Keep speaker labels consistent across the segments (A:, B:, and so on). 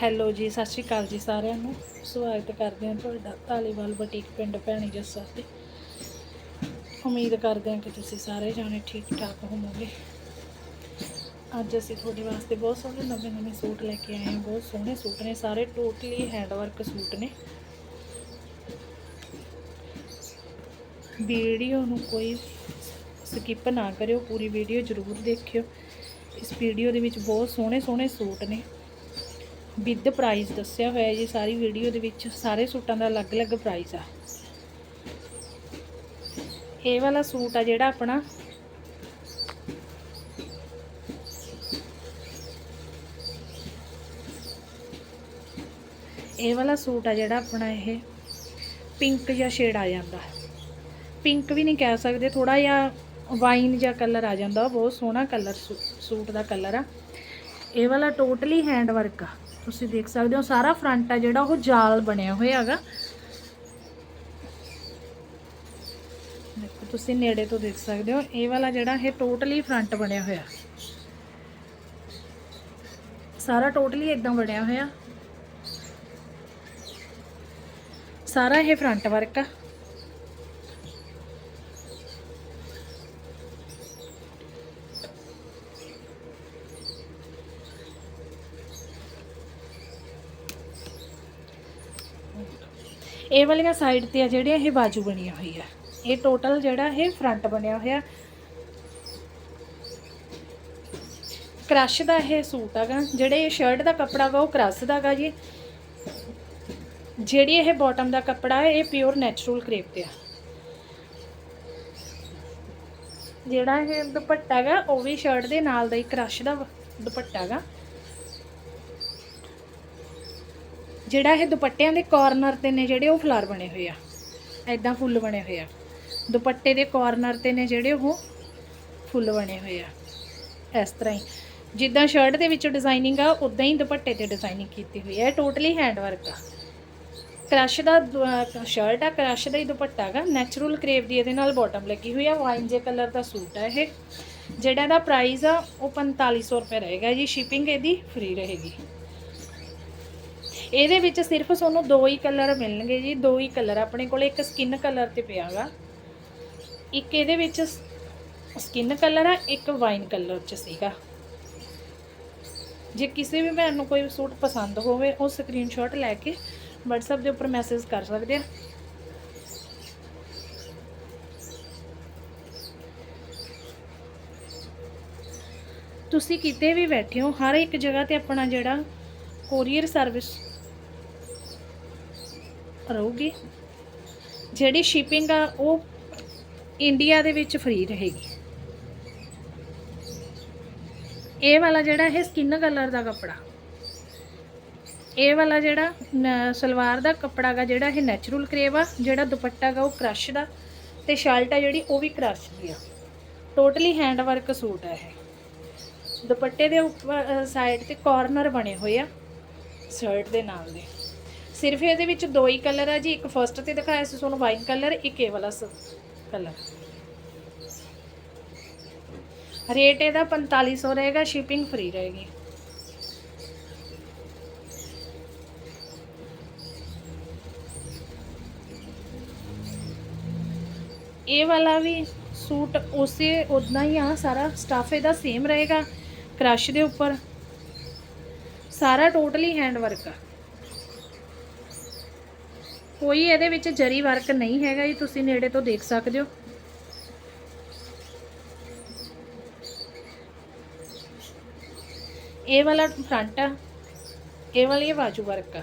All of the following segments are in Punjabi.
A: ਹੈਲੋ ਜੀ, ਸਤਿ ਸ਼੍ਰੀ ਅਕਾਲ ਜੀ ਸਾਰਿਆਂ ਨੂੰ। ਸਵਾਗਤ ਕਰਦੇ ਹਾਂ ਤੁਹਾਡਾ ਧਾਲੀਵਾਲ ਬੁਟੀਕ ਪਿੰਡ ਭੈਣੀ ਜੱਸਾ ਤੇ ਉਮੀਦ ਕਰਦੇ ਹਾਂ ਕਿ ਤੁਸੀਂ ਸਾਰੇ ਜਾਣੇ ਠੀਕ ਠਾਕ ਹੋਵੋਗੇ। ਅੱਜ ਅਸੀਂ ਤੁਹਾਡੇ ਵਾਸਤੇ ਬਹੁਤ ਸੋਹਣੇ ਨਵੇਂ ਨਵੇਂ ਸੂਟ ਲੈ ਕੇ ਆਏ ਹਾਂ। ਬਹੁਤ ਸੋਹਣੇ ਸੂਟ ਨੇ, ਸਾਰੇ ਟੋਟਲੀ ਹੈਂਡਵਰਕ ਸੂਟ ਨੇ। ਵੀਡੀਓ ਨੂੰ ਕੋਈ ਸਕਿਪ ਨਾ ਕਰਿਓ, ਪੂਰੀ ਵੀਡੀਓ ਜ਼ਰੂਰ ਦੇਖਿਓ। ਇਸ ਵੀਡੀਓ ਦੇ ਵਿੱਚ ਬਹੁਤ ਸੋਹਣੇ ਸੋਹਣੇ ਸੂਟ ਨੇ। ਵਿਦ ਪ੍ਰਾਈਸ ਦੱਸਿਆ ਹੋਇਆ ਜੀ, ਸਾਰੀ ਵੀਡੀਓ ਦੇ ਵਿੱਚ ਸਾਰੇ ਸੂਟਾਂ ਦਾ ਅਲੱਗ-ਅਲੱਗ ਪ੍ਰਾਈਸ ਆ। ਇਹ ਵਾਲਾ ਸੂਟ ਆ ਜਿਹੜਾ ਆਪਣਾ ਇਹ ਵਾਲਾ ਸੂਟ ਆ ਜਿਹੜਾ ਆਪਣਾ ਇਹ ਪਿੰਕ ਜਿਹਾ ਸ਼ੇਡ ਆ ਜਾਂਦਾ। ਪਿੰਕ ਵੀ ਨਹੀਂ ਕਹਿ ਸਕਦੇ ਥੋੜਾ ਜਿਹਾ ਵਾਈਨ ਜਿਹਾ ਕਲਰ ਆ ਜਾਂਦਾ ਬਹੁਤ ਸੋਹਣਾ ਕਲਰ ਸੂਟ ਦਾ ਕਲਰ ਆ। ਇਹ ਵਾਲਾ ਟੋਟਲੀ ਹੈਂਡ ਵਰਕ ਆ। ਤੁਸੀਂ ਦੇਖ ਸਕਦੇ ਹੋ, ਸਾਰਾ ਫਰੰਟ ਆ ਜਿਹੜਾ, ਉਹ ਜਾਲ ਬਣਿਆ ਹੋਇਆ ਹੈਗਾ। ਦੇਖੋ, ਤੁਸੀਂ ਨੇੜੇ ਤੋਂ ਦੇਖ ਸਕਦੇ ਹੋ, ਇਹ ਵਾਲਾ ਜਿਹੜਾ, ਇਹ ਟੋਟਲੀ ਫਰੰਟ ਬਣਿਆ ਹੋਇਆ। ਸਾਰਾ ਟੋਟਲੀ ਇਦਾਂ ਬਣਿਆ ਹੋਇਆ। ਸਾਰਾ ਇਹ ਫਰੰਟ ਵਰਕ ਆ। ਇਹ ਵਾਲੀਆਂ ਸਾਈਡ ਤੇ ਆ ਜਿਹੜੀਆਂ ਇਹ ਬਾਜੂ ਬਣੀਆਂ ਹੋਈ ਆ ਇਹ ਟੋਟਲ ਜਿਹੜਾ ਇਹ ਫਰੰਟ ਬਣਿਆ ਹੋਇਆ। ਕ੍ਰਸ਼ ਦਾ ਇਹ ਸੂਟ ਹੈਗਾ। ਜਿਹੜੇ ਇਹ ਸ਼ਰਟ ਦਾ ਕੱਪੜਾ ਗਾ ਉਹ ਕ੍ਰਸ਼ ਦਾ ਜੀ। ਜਿਹੜੀ ਇਹ ਬਾਟਮ ਦਾ ਕੱਪੜਾ ਹੈ, ਇਹ ਪਿਓਰ ਨੈਚੁਰਲ ਕਰੇਪ ਤੇ ਆ। ਜਿਹੜਾ ਇਹ ਦੁਪੱਟਾ ਹੈਗਾ, ਉਹ ਵੀ ਸ਼ਰਟ ਦੇ ਨਾਲ ਦਾ ਹੀ ਕ੍ਰਸ਼ ਦਾ ਦੁਪੱਟਾ ਹੈਗਾ। ਜਿਹੜਾ ਇਹ ਦੁਪੱਟਿਆਂ ਦੇ ਕਾਰਨਰ ਤੇ ਨੇ ਜਿਹੜੇ ਉਹ ਫਲਾਰ ਬਣੇ ਹੋਏ ਆ। ਐਦਾਂ ਫੁੱਲ ਬਣੇ ਹੋਏ ਆ। ਦੁਪੱਟੇ ਦੇ ਕਾਰਨਰ ਤੇ ਨੇ ਜਿਹੜੇ ਉਹ ਫੁੱਲ ਬਣੇ ਹੋਏ ਆ। ਇਸ ਤਰ੍ਹਾਂ ਹੀ। ਜਿੱਦਾਂ ਸ਼ਰਟ ਦੇ ਵਿੱਚ ਡਿਜ਼ਾਈਨਿੰਗ ਆ ਉਦਾਂ ਹੀ ਦੁਪੱਟੇ ਤੇ ਡਿਜ਼ਾਈਨਿੰਗ ਕੀਤੀ ਹੋਈ ਹੈ ਇਹ ਟੋਟਲੀ ਹੈਂਡ ਵਰਕ ਆ। ਕ੍ਰਸ਼ ਦਾ ਸ਼ਰਟ ਆ ਕ੍ਰਸ਼ ਦਾ ਹੀ ਦੁਪੱਟਾ ਹੈਗਾ ਨੈਚੁਰਲ ਕਰੇਵ ਦੀ ਇਹਦੇ ਨਾਲ ਬਾਟਮ ਲੱਗੀ ਹੋਈ ਆ। ਵਾਈਨ ਜੇ ਕਲਰ ਦਾ ਸੂਟ ਆ ਇਹ। ਜਿਹੜਾ ਦਾ ਪ੍ਰਾਈਸ ਆ, ਉਹ 4500 ਰੁਪਏ ਰਹੇਗਾ ਜੀ। ਸ਼ਿਪਿੰਗ ਇਹਦੀ ਫ੍ਰੀ ਰਹੇਗੀ। ਇਹਦੇ ਵਿੱਚ ਸਿਰਫ ਤੁਹਾਨੂੰ ਦੋ ਹੀ ਕਲਰ ਮਿਲਣਗੇ ਜੀ, ਦੋ ਹੀ ਕਲਰ ਆਪਣੇ ਕੋਲ, ਇੱਕ ਸਕਿਨ ਕਲਰ ਤੇ ਪਿਆਗਾ ਇੱਕ ਇਹਦੇ ਵਿੱਚ ਸਕਿਨ ਕਲਰ ਆ, ਇੱਕ ਵਾਈਨ ਕਲਰ ਚ ਸੀਗਾ। ਜੇ ਕਿਸੇ ਵੀ ਭੈਣ ਨੂੰ ਕੋਈ ਸੂਟ ਪਸੰਦ ਹੋਵੇ, ਉਹ ਸਕਰੀਨਸ਼ਾਟ ਲੈ ਕੇ WhatsApp ਦੇ ਉੱਪਰ ਮੈਸੇਜ ਕਰ ਸਕਦੇ ਆ। ਤੁਸੀਂ ਕਿਤੇ ਵੀ ਬੈਠੇ ਹੋ, ਹਰ ਇੱਕ ਜਗ੍ਹਾ ਤੇ ਆਪਣਾ ਜਿਹੜਾ ਕੋਰੀਅਰ ਸਰਵਿਸ ਰਹੂਗੀ। ਜਿਹੜੀ ਸ਼ਿਪਿੰਗ ਆ, ਉਹ ਇੰਡੀਆ ਦੇ ਵਿੱਚ ਫ੍ਰੀ ਰਹੇਗੀ। ਇਹ ਵਾਲਾ ਜਿਹੜਾ, ਇਹ ਸਕਿਨ ਕਲਰ ਦਾ ਕੱਪੜਾ। ਇਹ ਵਾਲਾ ਜਿਹੜਾ ਸਲਵਾਰ ਦਾ ਕੱਪੜਾ ਗਾ, ਜਿਹੜਾ ਇਹ ਨੈਚੁਰਲ ਕਰੇਵ ਆ, ਜਿਹੜਾ ਦੁਪੱਟਾ ਗਾ, ਉਹ ਕ੍ਰਸ਼ ਦਾ। ਤੇ ਸ਼ਰਟ ਆ ਜਿਹੜੀ, ਉਹ ਵੀ ਕ੍ਰਸ਼ ਦੀ ਆ। ਟੋਟਲੀ ਹੈਂਡ ਵਰਕ ਸੂਟ ਆ ਇਹ। ਦੁਪੱਟੇ ਦੇ ਉੱਪਰ ਸਾਈਡ ਤੇ ਕਾਰਨਰ ਬਣੇ ਹੋਏ ਆ ਸ਼ਰਟ ਦੇ ਨਾਲ ਦੇ। ਸਿਰਫ ਇਹਦੇ ਵਿੱਚ ਦੋ ਹੀ ਕਲਰ ਆ ਜੀ, ਇੱਕ ਫਰਸਟ ਤੇ ਦਿਖਾਇਆ ਸੀ ਤੁਹਾਨੂੰ ਵਾਈਨ ਕਲਰ ਇੱਕ ਇਹ ਵਾਲਾ ਕਲਰ ਰੇਟ ਇਹਦਾ 4500 ਰਹੇਗਾ ਸ਼ਿਪਿੰਗ ਫ੍ਰੀ ਰਹੇਗੀ। ਇਹ ਵਾਲਾ ਵੀ ਸੂਟ ਉਸੇ ਉਦਾਂ ਹੀ ਆ, ਸਾਰਾ ਸਟਾਫ ਇਹਦਾ ਸੇਮ ਰਹੇਗਾ ਕ੍ਰਸ਼ ਦੇ ਉੱਪਰ। ਸਾਰਾ ਟੋਟਲੀ ਹੈਂਡ ਵਰਕ ਆ। ਕੋਈ ਇਹਦੇ ਵਿੱਚ ਜਰੀ ਵਰਕ ਨਹੀਂ ਹੈਗਾ ਜੀ, ਤੁਸੀਂ ਨੇੜੇ ਤੋਂ ਦੇਖ ਸਕਦੇ ਹੋ। ਇਹ ਵਾਲਾ ਫਰੰਟ ਆ, ਇਹ ਵਾਲੀ ਇਹ ਬਾਜੂ ਵਰਕ ਆ।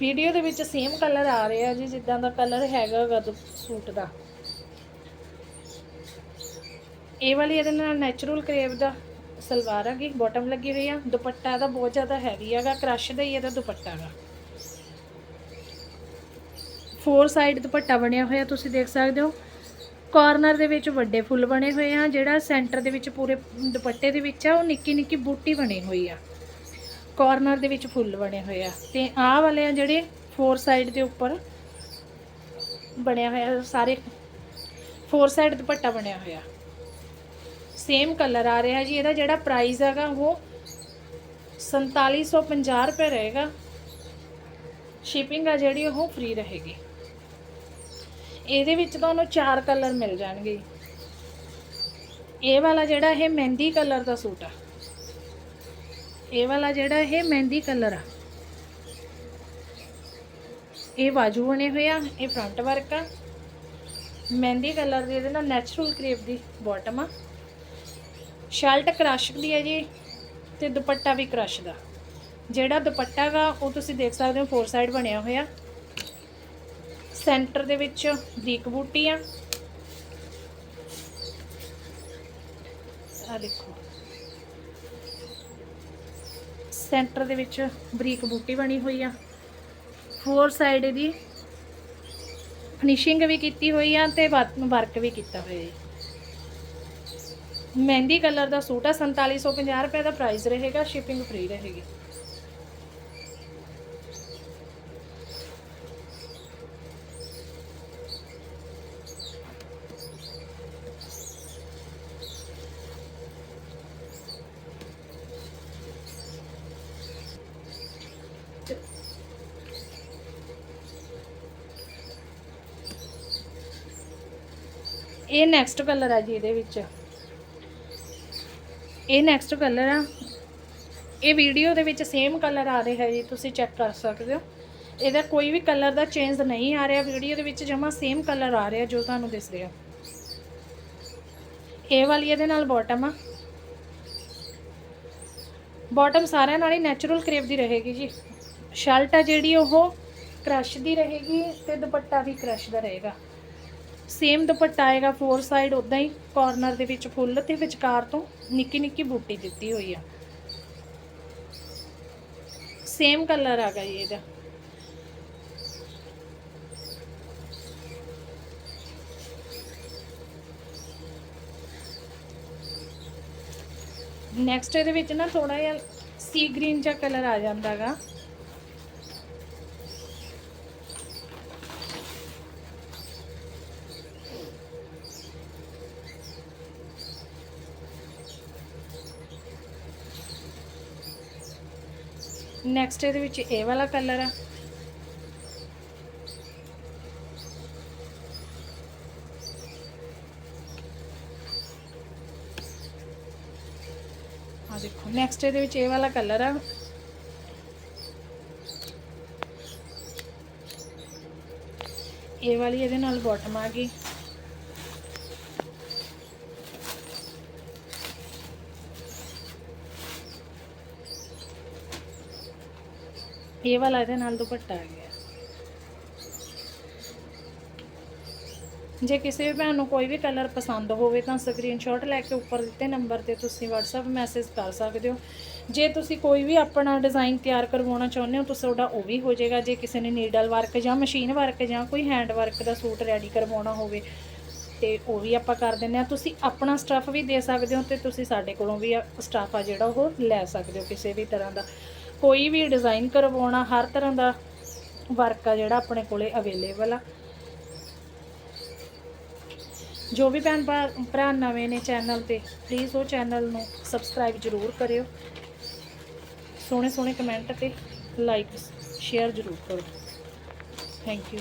A: ਵੀਡੀਓ ਦੇ ਵਿੱਚ ਸੇਮ ਕਲਰ ਆ ਰਿਹਾ ਜੀ, ਜਿੱਦਾਂ ਦਾ ਕਲਰ ਹੈਗਾ ਗਾ ਸੂਟ ਦਾ। ਇਹ ਵਾਲੀ ਇਹਦੇ ਨਾਲ ਨੈਚੁਰਲ ਕਰੇਵ ਦਾ ਸਲਵਾਰ ਹੈਗੀ ਬਾਟਮ ਲੱਗੀ ਹੋਈ ਆ। ਦੁਪੱਟਾ ਦਾ ਬਹੁਤ ਜ਼ਿਆਦਾ ਹੈਵੀ ਹੈਗਾ ਕ੍ਰਸ਼ ਦਾ ਹੀ ਇਹਦਾ ਦੁਪੱਟਾ ਹੈਗਾ ਫੋਰ ਸਾਈਡ ਦੁਪੱਟਾ ਬਣਿਆ ਹੋਇਆ, ਤੁਸੀਂ ਦੇਖ ਸਕਦੇ ਹੋ। ਕਾਰਨਰ ਦੇ ਵਿੱਚ ਵੱਡੇ ਫੁੱਲ ਬਣੇ ਹੋਏ ਆ, ਜਿਹੜਾ ਸੈਂਟਰ ਦੇ ਵਿੱਚ ਪੂਰੇ ਦੁਪੱਟੇ ਦੇ ਵਿੱਚ ਆ, ਉਹ ਨਿੱਕੀ ਨਿੱਕੀ ਬੂਟੀ ਬਣੀ ਹੋਈ ਆ। ਕਾਰਨਰ ਦੇ ਵਿੱਚ ਫੁੱਲ ਬਣੇ ਹੋਏ ਆ। ਤੇ ਆਹ ਵਾਲੇ ਆ ਜਿਹੜੇ ਫੋਰ ਸਾਈਡ ਦੇ ਉੱਪਰ ਬਣਿਆ ਹੋਇਆ, ਸਾਰੇ ਫੋਰ ਸਾਈਡ ਦੁਪੱਟਾ ਬਣਿਆ ਹੋਇਆ। ਸੇਮ ਕਲਰ ਆ ਰਿਹਾ ਜੀ, ਇਹਦਾ ਜਿਹੜਾ ਪ੍ਰਾਈਸ ਹੈਗਾ ਉਹ 4750 ਰੁਪਏ ਰਹੇਗਾ। ਸ਼ਿਪਿੰਗ ਆ ਜਿਹੜੀ, ਉਹ ਫ੍ਰੀ ਰਹੇਗੀ। ਇਹਦੇ ਵਿੱਚ ਤੁਹਾਨੂੰ ਚਾਰ ਕਲਰ ਮਿਲ ਜਾਣਗੇ। ਇਹ ਵਾਲਾ ਜਿਹੜਾ ਇਹ ਮਹਿੰਦੀ ਕਲਰ ਦਾ ਸੂਟ ਆ। ਇਹ ਵਾਲਾ ਜਿਹੜਾ ਇਹ ਮਹਿੰਦੀ ਕਲਰ ਆ। ਇਹ ਬਾਜੂ ਬਣੇ ਹੋਏ ਆ, ਇਹ ਫਰੰਟ ਵਰਕ ਆ। ਮਹਿੰਦੀ ਕਲਰ ਦੀ ਇਹਦੇ ਨਾਲ ਨੈਚੁਰਲ ਕ੍ਰੇਪ ਦੀ ਬਾਟਮ ਆ। ਸ਼ਰਟ ਕ੍ਰਸ਼ ਦੀ ਹੈ ਜੀ ਤੇ ਦੁਪੱਟਾ ਵੀ ਕ੍ਰਸ਼ ਦਾ। ਜਿਹੜਾ ਦੁਪੱਟਾ ਗਾ, ਉਹ ਤੁਸੀਂ ਦੇਖ ਸਕਦੇ ਹੋ ਫੋਰ ਸਾਈਡ ਬਣਿਆ ਹੋਇਆ। ਸੈਂਟਰ ਦੇ ਵਿੱਚ ਬਰੀਕ ਬੂਟੀ ਆ। ਆ ਦੇਖੋ। ਸੈਂਟਰ ਦੇ ਵਿੱਚ ਬਰੀਕ ਬੂਟੀ ਬਣੀ ਹੋਈ ਆ। ਫੋਰ ਸਾਈਡ ਇਹਦੀ ਫਿਨਿਸ਼ਿੰਗ ਵੀ ਕੀਤੀ ਹੋਈ ਆ ਤੇ ਵਰਕ ਵੀ ਕੀਤਾ ਹੋਇਆ ਹੈ ਮਹਿੰਦੀ ਕਲਰ ਦਾ ਸੂਟ ਆ 4750 ਰੁਪਏ ਦਾ ਪ੍ਰਾਈਸ ਰਹੇਗਾ ਸ਼ਿਪਿੰਗ ਫ੍ਰੀ ਰਹੇਗੀ। ਇਹ ਨੈਕਸਟ ਕਲਰ ਆ ਜੀ ਇਹਦੇ ਵਿੱਚ। ਇਹ ਨੈਕਸਟ ਕਲਰ ਆ। ਇਹ ਵੀਡੀਓ ਦੇ ਵਿੱਚ ਸੇਮ ਕਲਰ ਆ ਰਿਹਾ ਜੀ, ਤੁਸੀਂ ਚੈੱਕ ਕਰ ਸਕਦੇ ਹੋ। ਇਹਦਾ ਕੋਈ ਵੀ ਕਲਰ ਦਾ ਚੇਂਜ ਨਹੀਂ ਆ ਰਿਹਾ ਵੀਡੀਓ ਦੇ ਵਿੱਚ ਜਮਾ ਸੇਮ ਕਲਰ ਆ ਰਿਹਾ ਜੋ ਤੁਹਾਨੂੰ ਦਿਸ ਰਿਹਾ। ਇਹ ਵਾਲੀ ਇਹਦੇ ਨਾਲ ਬਾਟਮ ਆ। ਬਾਟਮ ਸਾਰਿਆਂ ਨਾਲ ਹੀ ਨੈਚੁਰਲ ਕਰੇਪ ਦੀ ਰਹੇਗੀ ਜੀ। ਸ਼ਰਟ ਆ ਜਿਹੜੀ, ਉਹ ਕ੍ਰਸ਼ ਦੀ ਰਹੇਗੀ ਤੇ ਦੁਪੱਟਾ ਵੀ ਕ੍ਰਸ਼ ਦਾ ਰਹੇਗਾ। ਸੇਮ ਦੁਪੱਟਾ ਆਏਗਾ ਫੋਰ ਸਾਈਡ ਉਦਾਂ ਹੀ ਕਾਰਨਰ ਦੇ ਵਿੱਚ ਫੁੱਲ ਤੇ ਵਿਚਕਾਰ ਤੋਂ ਨਿੱਕੀ ਨਿੱਕੀ ਬੂਟੀ ਦਿੱਤੀ ਹੋਈ ਆ। ਸੇਮ ਕਲਰ ਆ ਗਿਆ ਜੀ ਇਹਦਾ। ਨੈਕਸਟ ਇਹਦੇ ਵਿੱਚ ਨਾ ਥੋੜਾ ਜਿਹਾ ਸੀ ਗ੍ਰੀਨ ਜਿਹਾ ਕਲਰ ਆ ਜਾਂਦਾਗਾ ਨੈਕਸਟ ਇਹਦੇ ਵਿੱਚ ਇਹ ਵਾਲਾ ਕਲਰ ਆ। ਆ ਦੇਖੋ ਨੈਕਸਟ ਇਹਦੇ ਵਿੱਚ ਇਹ ਵਾਲਾ ਕਲਰ ਆ। ਇਹ ਵਾਲੀ ਇਹਦੇ ਨਾਲ ਬਾਟਮ ਆ ਗਈ। ਇਹ ਵਾਲਾ ਇਹਦੇ ਨਾਲ ਦੁਪੱਟਾ ਆ ਗਿਆ। ਜੇ ਕਿਸੇ ਵੀ ਭੈਣ ਨੂੰ ਕੋਈ ਵੀ ਕਲਰ ਪਸੰਦ ਹੋਵੇ ਤਾਂ ਸਕਰੀਨਸ਼ਾਟ ਲੈ ਕੇ ਉੱਪਰ ਦਿੱਤੇ ਨੰਬਰ ਤੇ ਤੁਸੀਂ WhatsApp ਮੈਸੇਜ ਕਰ ਸਕਦੇ ਹੋ। ਜੇ ਤੁਸੀਂ ਕੋਈ ਵੀ ਆਪਣਾ ਡਿਜ਼ਾਈਨ ਤਿਆਰ ਕਰਵਾਉਣਾ ਚਾਹੁੰਦੇ ਹੋ ਤਾਂ ਤੁਹਾਡਾ ਉਹ ਵੀ ਹੋ ਜਾਏਗਾ। ਜੇ ਕਿਸੇ ਨੇ ਨੀਡਲ ਵਰਕ ਜਾਂ ਮਸ਼ੀਨ ਵਰਕ ਜਾਂ ਕੋਈ ਹੈਂਡ ਵਰਕ ਦਾ ਸੂਟ ਰੈਡੀ ਕਰਵਾਉਣਾ ਹੋਵੇ ਤੇ ਉਹ ਵੀ ਆਪਾਂ ਕਰ ਦਿੰਦੇ ਆ ਤੁਸੀਂ ਆਪਣਾ ਸਟੱਫ ਵੀ ਦੇ ਸਕਦੇ ਹੋ ਤੇ ਤੁਸੀਂ ਸਾਡੇ ਕੋਲੋਂ ਵੀ ਸਟਾਫ ਆ ਜਿਹੜਾ ਉਹ ਲੈ ਸਕਦੇ ਹੋ ਕਿਸੇ ਵੀ ਤਰ੍ਹਾਂ ਦਾ। ਕੋਈ ਵੀ ਡਿਜ਼ਾਈਨ ਕਰਵਾਉਣਾ, ਹਰ ਤਰ੍ਹਾਂ ਦਾ ਵਰਕ ਆ ਜਿਹੜਾ ਆਪਣੇ ਕੋਲੇ ਅਵੇਲੇਬਲ ਆ। ਜੋ ਵੀ ਭੈਣ ਭਰਾ ਭਰਾ ਨਵੇਂ ਨੇ ਚੈਨਲ ਤੇ ਪਲੀਜ਼ ਉਹ ਚੈਨਲ ਨੂੰ ਸਬਸਕ੍ਰਾਈਬ ਜ਼ਰੂਰ ਕਰਿਓ। ਸੋਹਣੇ ਸੋਹਣੇ ਕਮੈਂਟ ਤੇ ਲਾਈਕ ਸ਼ੇਅਰ ਜ਼ਰੂਰ ਕਰੋ। Thank you